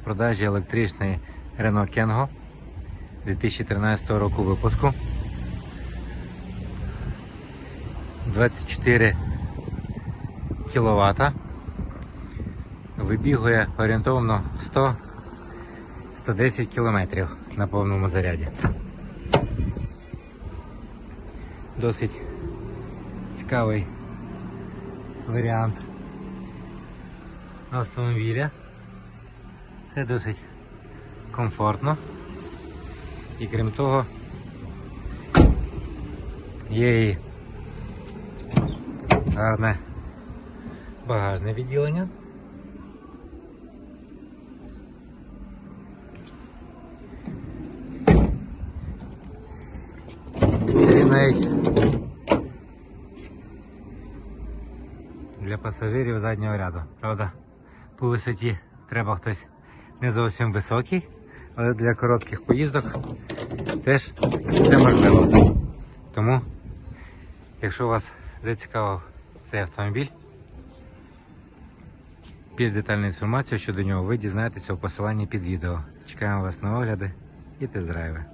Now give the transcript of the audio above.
в продажі електричний Renault Kengo 2013 року випуску. 24 кВт. Вибігує орієнтовно 100 110 км на повному заряді. Досить цікавий варіант автомобіля. Це досить комфортно. І крім того, є і гарне багажне відділення. Для пасажирів заднього ряду. Правда, по висоті треба хтось не зовсім високий, але для коротких поїздок теж це можливо. Тому, якщо вас зацікавив цей автомобіль, більш детальну інформацію щодо нього ви дізнаєтеся у посиланні під відео. Чекаємо вас на огляди і тест-драйви.